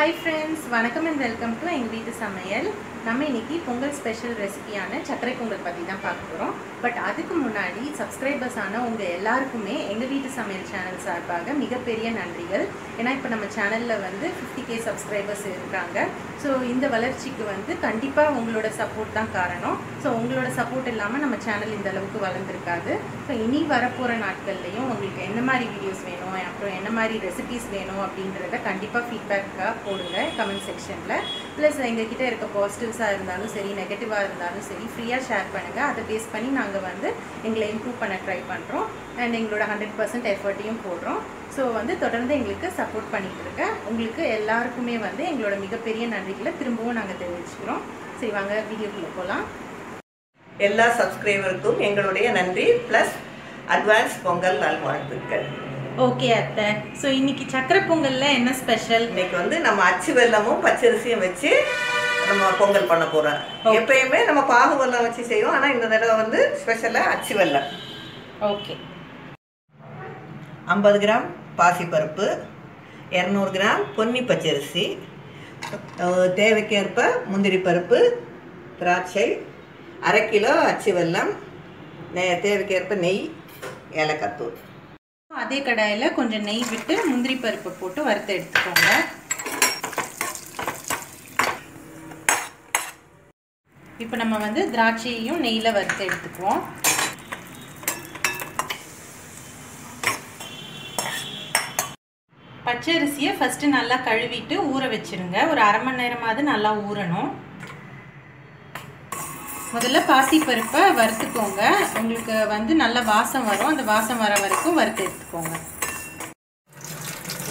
Hi friends வணக்கம் and welcome to எங்கள் வீட்டு சமையல். நம்ம இன்றைக்கி பொங்கல் ஸ்பெஷல் ரெசிபியான சர்க்கரை பொங்கல் பற்றி தான் பார்க்க போகிறோம் பட் அதுக்கு முன்னாடி சப்ஸ்கிரைபர்ஸ் ஆன உங்கள் எல்லாருக்குமே எங்கள் வீட்டு சமையல் சேனல் சார்பாக மிகப்பெரிய நன்றிகள். ஏன்னா இப்போ நம்ம சேனலில் வந்து ஃபிஃப்டி கே சப்ஸ்கிரைபர்ஸ் இருக்காங்க. ஸோ இந்த வளர்ச்சிக்கு வந்து கண்டிப்பாக உங்களோட சப்போர்ட் தான் காரணம். ஸோ உங்களோட சப்போர்ட் இல்லாமல் நம்ம சேனல் இந்த அளவுக்கு வளர்ந்துருக்காது. ஸோ இனி வரப்போகிற நாட்கள்லையும் உங்களுக்கு என்ன மாதிரி வீடியோஸ் வேணும்? அப்புறம் என்ன மாதிரி ரெசிபிஸ் வேணும்? அப்படின்றத கண்டிப்பாக ஃபீட்பேக்காக போடுங்க. கமெண்ட் செக்ஷனில் ப்ளஸ் எங்ககிட்ட இருக்க பாசிட்டிவ்ஸாக இருந்தாலும் சரி நெகட்டிவாக இருந்தாலும் சரி ஃப்ரீயாக ஷேர் பண்ணுங்கள் அதை பேஸ் பண்ணி நாங்கள் வந்து எங்களை இம்ப்ரூவ் பண்ண ட்ரை பண்ணுறோம் அண்ட் எங்களோட ஹண்ட்ரட் பர்சன்ட் எஃபர்ட்டையும் போடுறோம். ஸோ வந்து தொடர்ந்து எங்களுக்கு சப்போர்ட் பண்ணிகிட்டு இருக்கேன் உங்களுக்கு எல்லாருக்குமே வந்து எங்களோட மிகப்பெரிய நன்றிகளை திரும்பவும் நாங்கள் தெரிவிச்சுக்கிறோம். சரி வாங்க வீடியோக்குள்ளே போகலாம் எல்லா சப்ஸ்கிரைபருக்கும் எங்களுடைய நன்றி. ப்ளஸ் அட்வான்ஸ் பொங்கல் நல்வாழ்த்துக்கள். ஓகே அத்தை. ஸோ இன்னைக்கு சக்கரை பொங்கலில் என்ன ஸ்பெஷல் இன்னைக்கு வந்து நம்ம அச்சு வெல்லமும் பச்சரிசியும் வச்சு நம்ம பொங்கல் பண்ண போகிறோம். எப்பயுமே நம்ம பாகு வெல்லம் வச்சு செய்வோம். ஆனால் இந்த தடவை வந்து ஸ்பெஷலாக அச்சு வெல்லம். ஓகே ஐம்பது கிராம் பாசிப்பருப்பு இரநூறு கிராம் பொன்னி பச்சரிசி தேவைக்கேற்ப முந்திரி பருப்பு திராட்சை அரை கிலோ அச்சு வெல்லம் தேவைக்கேற்ப நெய் ஏலக்காத்தூள் அதே கடாயில் கொஞ்சம் நெய் விட்டு முந்திரி பருப்பு போட்டு வறுத்து எடுத்துக்கோங்க. இப்போ நம்ம வந்து திராட்சையையும் நெய்யில் வறுத்து எடுத்துக்குவோம். பச்சரிசியை ஃபஸ்ட்டு நல்லா கழுவிட்டு ஊற வச்சிருங்க. ஒரு அரை மணி நேரமாவது நல்லா ஊறணும். முதல்ல பாசிப்பருப்பை வறுத்துக்கோங்க. உங்களுக்கு வந்து நல்ல வாசம் வரும். அந்த வாசம் வர வரைக்கும் வறுத்து எடுத்துக்கோங்க.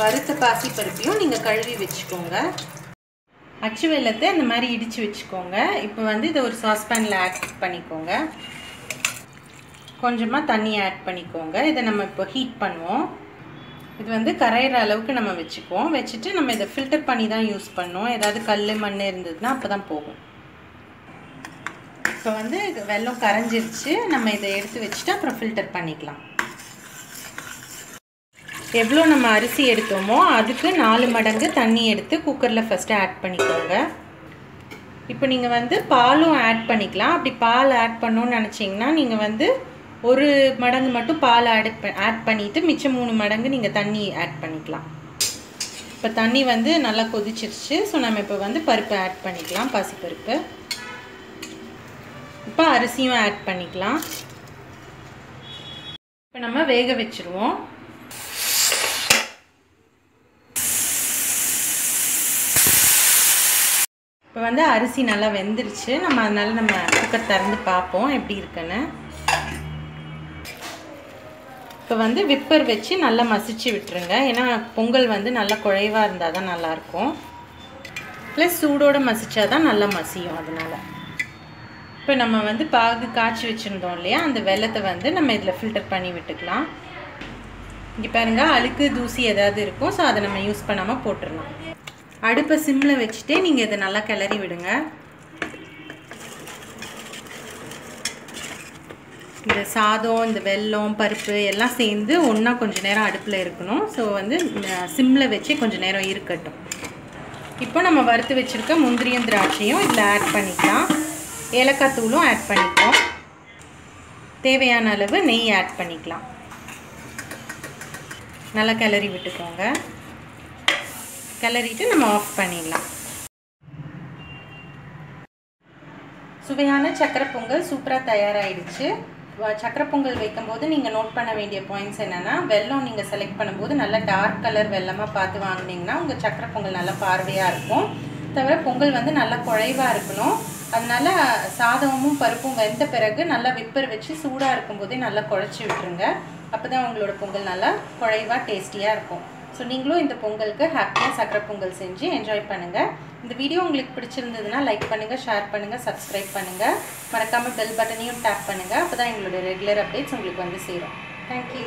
வறுத்த பாசிப்பருப்பையும் நீங்கள் கழுவி வச்சுக்கோங்க. அச்சு வெள்ளத்தை இந்த மாதிரி இடித்து வச்சுக்கோங்க. இப்போ வந்து இதை ஒரு சாஸ்பேனில் ஆட் பண்ணிக்கோங்க. கொஞ்சமாக தண்ணி ஆட் பண்ணிக்கோங்க. இதை நம்ம இப்போ ஹீட் பண்ணுவோம். இது வந்து கரையிற அளவுக்கு நம்ம வச்சுக்குவோம். வச்சுட்டு நம்ம இதை ஃபில்டர் பண்ணி தான் யூஸ் பண்ணுவோம். ஏதாவது கல் மண் இருந்ததுன்னா அப்போ தான் போகும். இப்போ வந்து வெள்ளம் வெல்லம் கரைஞ்சிருச்சு. நம்ம இதை எடுத்து வச்சுட்டு அப்புறம் ஃபில்டர் பண்ணிக்கலாம். எவ்வளோ நம்ம அரிசி எடுத்தோமோ அதுக்கு நாலு மடங்கு தண்ணி எடுத்து குக்கரில் ஃபஸ்ட்டு ஆட் பண்ணிக்கோங்க. இப்போ நீங்கள் வந்து பாலும் ஆட் பண்ணிக்கலாம். அப்படி பால் ஆட் பண்ணணும்னு நினச்சிங்கன்னா நீங்கள் வந்து ஒரு மடங்கு மட்டும் பால் ஆட் ஆட் பண்ணிவிட்டு மிச்சம் மூணு மடங்கு நீங்கள் தண்ணி ஆட் பண்ணிக்கலாம். இப்போ தண்ணி வந்து நல்லா கொதிச்சிருச்சு. ஸோ நம்ம இப்போ வந்து பருப்பு ஆட் பண்ணிக்கலாம். பாசிப்பருப்பு. இப்போ அரிசியும் ஆட் பண்ணிக்கலாம். இப்போ நம்ம வேக வச்சுருவோம். இப்போ வந்து அரிசி நல்லா வெந்துருச்சு. நம்ம அதனால் நம்ம குக்கர் திறந்து பார்ப்போம் எப்படி இருக்குன்னு. இப்போ வந்து விப்பர் வச்சு நல்லா மசிச்சு விட்டுருங்க. ஏன்னா பொங்கல் வந்து நல்லா குழைவாக இருந்தால் தான் நல்லாயிருக்கும் ப்ளஸ் சூடோடு மசிச்சா தான் நல்லா மசியும் அதனால். இப்போ நம்ம வந்து பாகு காய்ச்சி வச்சுருந்தோம் இல்லையா? அந்த வெள்ளத்தை வந்து நம்ம இதில் ஃபில்டர் பண்ணி விட்டுக்கலாம். இங்கே பாருங்க அழுக்கு தூசி ஏதாவது இருக்கும் ஸோ அதை நம்ம யூஸ் பண்ணாமல் போட்டுடலாம் அடுப்பை சிம்மில் வச்சுட்டே நீங்கள் இதை நல்லா கிளறி விடுங்க. இந்த சாதம் இந்த வெல்லம் பருப்பு எல்லாம் சேர்ந்து ஒன்றா கொஞ்சம் நேரம் அடுப்பில் இருக்கணும். ஸோ வந்து சிம்மில் வச்சு கொஞ்சம் நேரம் இருக்கட்டும். இப்போ நம்ம வறுத்து வச்சுருக்க முந்திரியும் திராட்சையும் இதில் ஆட் பண்ணிக்கலாம். ஏலக்காய் தூளும் ஆட் பண்ணிப்போம். தேவையான அளவு நெய் ஆட் பண்ணிக்கலாம். நல்லா கிளறி விட்டுக்கோங்க. கிளறிட்டு நம்ம ஆஃப் பண்ணிடலாம். சுவையான சக்கரை பொங்கல் சூப்பராக தயாராகிடுச்சு சக்கரை பொங்கல் வைக்கும்போது நீங்கள் நோட் பண்ண வேண்டிய பாயிண்ட்ஸ் என்னென்னா வெல்லம் நீங்கள் செலக்ட் பண்ணும்போது நல்லா டார்க் கலர் வெல்லமாக பார்த்து வாங்கினீங்கன்னா உங்கள் சக்கரை பொங்கல் நல்லா பார்வையாக இருக்கும். தவிர பொங்கல் வந்து நல்லா குழைவாக இருக்கணும். அதனால சாதமும் பருப்பும் வெந்த பிறகு நல்லா விப்பர் வச்சு சூடாக இருக்கும்போதே நல்லா குழச்சி விட்டுருங்க. அப்போ தான் உங்களோட பொங்கல் நல்லா குழைவாக டேஸ்டியாக இருக்கும். ஸோ நீங்களும் இந்த பொங்கலுக்கு ஹாப்பியாக சக்கரை பொங்கல் செஞ்சு என்ஜாய் பண்ணுங்கள் இந்த வீடியோ உங்களுக்கு பிடிச்சிருந்ததுன்னா லைக் பண்ணுங்கள் ஷேர் பண்ணுங்கள் சப்ஸ்கிரைப் பண்ணுங்கள் மறக்காமல் பெல் பட்டனையும் டேப் பண்ணுங்கள் அப்போ தான் எங்களோட ரெகுலர் அப்டேட்ஸ் உங்களுக்கு வந்து சேரும். தேங்க்யூ